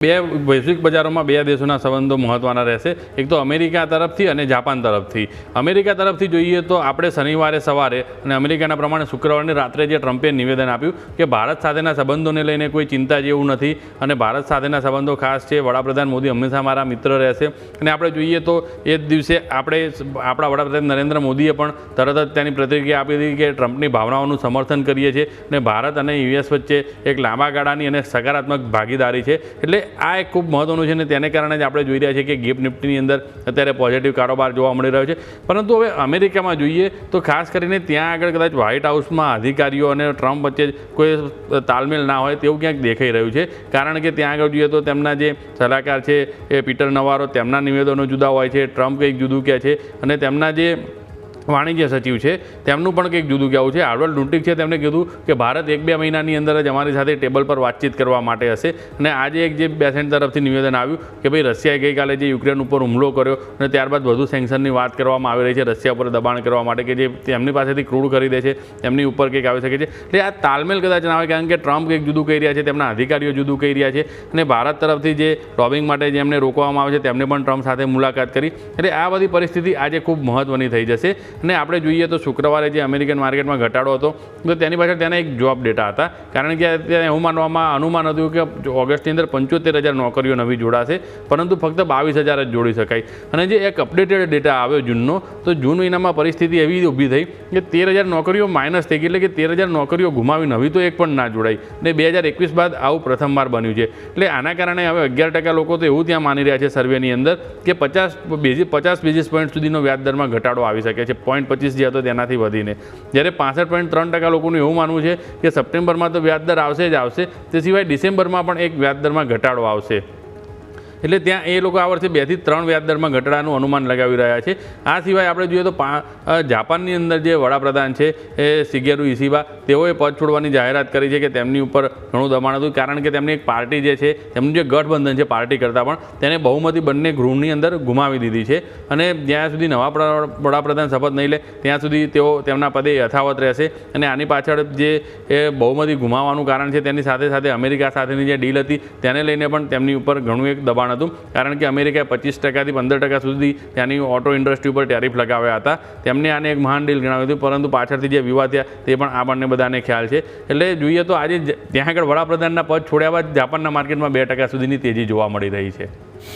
બે વૈશ્વિક બજારોમાં બે દેશોના સંબંધો મહત્વના રહેશે. એક તો અમેરિકા તરફથી અને જાપાન તરફથી. અમેરિકા તરફથી જોઈએ તો આપણે શનિવારે સવારે અને અમેરિકાના પ્રમાણે શુક્રવારની રાત્રે જે ટ્રમ્પે નિવેદન આપ્યું કે ભારત સાથેના સંબંધોને લઈને કોઈ ચિંતા જેવું નથી અને ભારત સાથેના સંબંધો ખાસ છે. વડાપ્રધાન મોદી હંમેશા મારા મિત્ર રહેશે. અને આપણે જોઈએ તો એ જ દિવસે આપણે આપણા વડાપ્રધાન નરેન્દ્ર મોદીએ પણ તરત જ તેની પ્રતિક્રિયા આપી હતી કે ટ્રમ્પની ભાવનાઓનું સમર્થન કરીએ છીએ. અને ભારત અને યુએસ વચ્ચે એક લાંબા ગાળાની અને સકારાત્મક ભાગીદારી છે. એટલે આ એક ખૂબ મહત્વનું છે અને તેને કારણે જ આપણે જોઈ રહ્યા છીએ કે ગિફ્ટ નિફ્ટીની અંદર અત્યારે પોઝિટિવ કારોબાર જોવા મળી રહ્યો છે. પરંતુ હવે અમેરિકામાં જોઈએ તો ખાસ કરીને ત્યાં આગળ કદાચ વ્હાઇટ હાઉસમાં અધિકારીઓ અને ટ્રમ્પ વચ્ચે કોઈ તાલમેલ ના હોય તેવું ક્યાંક દેખાઈ રહ્યું છે. કારણ કે ત્યાં આગળ જોઈએ તો તેમના જે સલાહકાર છે એ પીટર નવારો તેમના નિવેદનો જુદા હોય છે. ટ્રમ્પ કંઈક જુદું કહે છે અને તેમના જે વાણિજ્ય સચિવ છે. તેમનું પણ કંઈક જુદું કહેવું છે. હાર્વર્ડ ડુંટિક છે. તેમણે કીધું કે ભારત એક બે મહિનાની અંદર જ અમારી સાથે ટેબલ પર વાતચીત કરવા માટે હશે. અને આજે એક જે બેસેન્ટ તરફથી નિવેદન આવ્યું કે ભાઈ, રશિયાએ ગઈકાલે જે યુક્રેન ઉપર હુમલો કર્યો અને ત્યારબાદ વધુ સેન્કશનની વાત કરવામાં આવી રહી છે રશિયા ઉપર દબાણ કરવા માટે કે જે તેમની પાસેથી ક્રૂડ ખરીદે છે, તેમની ઉપર કંઈક આવી શકે છે. એટલે આ તાલમેલ કદાચ ના આવે કારણ કે ટ્રમ્પ કંઈક જુદું કહી રહ્યા છે, તેમના અધિકારીઓ જુદું કહી રહ્યા છે. અને ભારત તરફથી જે રોબિંગ માટે જેમને રોકવામાં આવે છે, તેમને પણ ટ્રમ્પ સાથે મુલાકાત કરી. એટલે આ બધી પરિસ્થિતિ આજે ખૂબ મહત્ત્વની થઈ જશે. અને આપણે જોઈએ તો શુક્રવારે જે અમેરિકન માર્કેટમાં ઘટાડો હતો, તો તેની પાછળ તેના એક જોબ ડેટા હતા. કારણ કે ત્યાં એવું માનવામાં અનુમાન હતું કે ઓગસ્ટની અંદર પંચોતેર હજાર નોકરીઓ નવી જોડાશે, પરંતુ ફક્ત બાવીસ હજાર જ જોડી શકાય. અને જે એક અપડેટેડ ડેટા આવ્યો જૂનનો, તો જૂન મહિનામાં પરિસ્થિતિ એવી ઊભી થઈ કે તેર હજાર નોકરીઓ માઇનસ થઈ ગઈ, એટલે કે તેર હજાર નોકરીઓ ગુમાવી નવી તો એક પણ ના જોડાઈ. ને બે હજાર એકવીસ બાદ આવું પ્રથમવાર બન્યું છે. એટલે આના કારણે હવે અગિયાર ટકા લોકો તો એવું ત્યાં માની રહ્યા છે સર્વેની અંદર કે પચાસ બેઝી, પચાસ બેઝિસ પોઈન્ટ સુધીનો વ્યાજદરમાં ઘટાડો આવી શકે છે. પોઈન્ટ પચીસ જે હતો તેનાથી વધીને. જ્યારે પાસઠ પોઈન્ટ ત્રણ ટકા લોકોનું એવું માનવું છે કે સપ્ટેમ્બરમાં તો વ્યાજદર આવશે જ આવશે. તે સિવાય ડિસેમ્બરમાં પણ એક વ્યાજદરમાં ઘટાડો આવશે. એટલે ત્યાં એ લોકો આ વર્ષે બેથી ત્રણ વ્યાજદરમાં ઘટાડાનું અનુમાન લગાવી રહ્યા છે. આ સિવાય આપણે જોઈએ તો જાપાનની અંદર જે વડાપ્રધાન છે, એ સિગેરુ ઇસીબા તેઓએ પદ છોડવાની જાહેરાત કરી છે કે તેમની ઉપર ઘણું દબાણ હતું. કારણ કે તેમની એક પાર્ટી જે છે તેમનું જે ગઠબંધન છે પાર્ટી કરતાં પણ, તેને બહુમતી બંને ગૃહની અંદર ગુમાવી દીધી છે. અને જ્યાં સુધી નવા વડા- વડાપ્રધાન શપથ નહીં લે, ત્યાં સુધી તેઓ તેમના પદે યથાવત રહેશે. અને આની પાછળ જે એ બહુમતી ગુમાવવાનું કારણ છે, તેની સાથે સાથે અમેરિકા સાથેની જે ડીલ હતી, તેને લઈને પણ તેમની ઉપર ઘણું એક દબાણ હતું કારણ કે અમેરિકાએ પચીસ ટકાથી પંદર ટકા સુધી ત્યાંની ઓટો ઇન્ડસ્ટ્રી ઉપર ટેરિફ લગાવ્યા હતા. તેમને આને એક મહાન ડીલ ગણાવ્યું હતું, પરંતુ પાછળથી જે વિવાદ થયા તે પણ આપણને બધાને ખ્યાલ છે. એટલે જોઈએ તો આજે ત્યાં આગળ વડાપ્રધાનના પદ છોડ્યા બાદ જાપાનના માર્કેટમાં બે ટકા સુધીની તેજી જોવા મળી રહી છે.